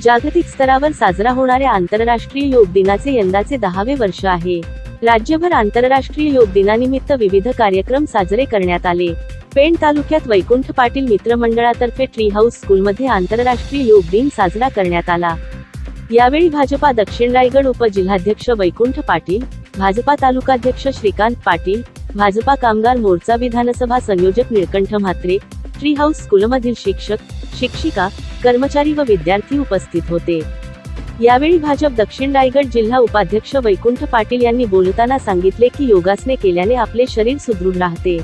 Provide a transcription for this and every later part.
जागतिक स्तरावर साजरा होणाऱ्या आंतरराष्ट्रीय योग दिनाचे यंदाचे दहावे वर्ष आहे. राज्यभर आंतरराष्ट्रीय योग दिनानिमित्त विविध कार्यक्रम साजरे करण्यात आले. पेण तालुक्यात वैकुंठ पाटील मित्रमंडळातर्फे ट्री हाऊस स्कूलमध्ये आंतरराष्ट्रीय योग दिन साजरा करण्यात आला. यावेळी भाजपा दक्षिण रायगड उपजिल्हाध्यक्ष वैकुंठ पाटील भाजपा तालुकाध्यक्ष श्रीकांत पाटील भाजपा कामगार मोर्चा विधानसभा संयोजक निळकंठ म्हात्रे ट्री हाऊस स्कूलमधील शिक्षक शिक्षिका कर्मचारी व विद्यार्थी उपस्थित होते. यावेळी भाजप दक्षिण रायगड जिल्हा उपाध्यक्ष वैकुंठ पाटील यांनी बोलताना सांगितले की योगासने केल्याने आपले शरीर सुदृढ राहते.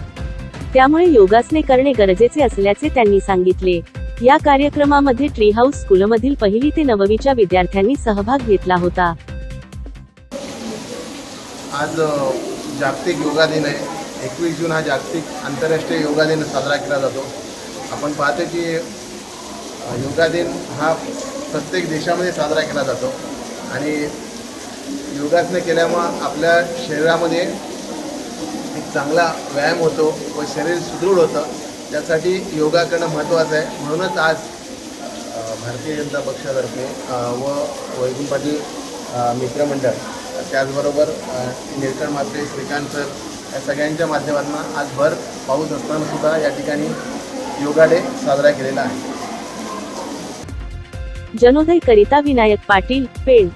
त्यामुळे योगासने करणे गरजेचे असल्याचे त्यांनी सांगितले. या कार्यक्रमामध्ये ट्री हाऊस स्कूलमधील पहिली ते नववीच्या विद्यार्थ्यांनी सहभाग घेतला होता. आज जागतिक योगा दिन आहे. एकवीस जून हा जागतिक आंतरराष्ट्रीय योगा दिन साजरा केला जातो. आपण पाहतो की अ, योगा दिन हा प्रत्येक देशामध्ये साजरा केला जातो. आणि योगासनं केल्यामुळं आपल्या शरीरामध्ये एक चांगला व्यायाम होतो व शरीर सुदृढ होतं. त्यासाठी योगा करणं महत्त्वाचं आहे. म्हणूनच आज भारतीय जनता पक्षातर्फे व वैकुंठ पाटील मित्रमंडळ त्याचबरोबर अ, मात्रे श्रीकांत सर या सगळ्यांच्या माध्यमातून आज भर पाऊस असताना सुद्धा या ठिकाणी योगा डे साजरा केलेला आहे. जनोदय करिता विनायक पाटील पेड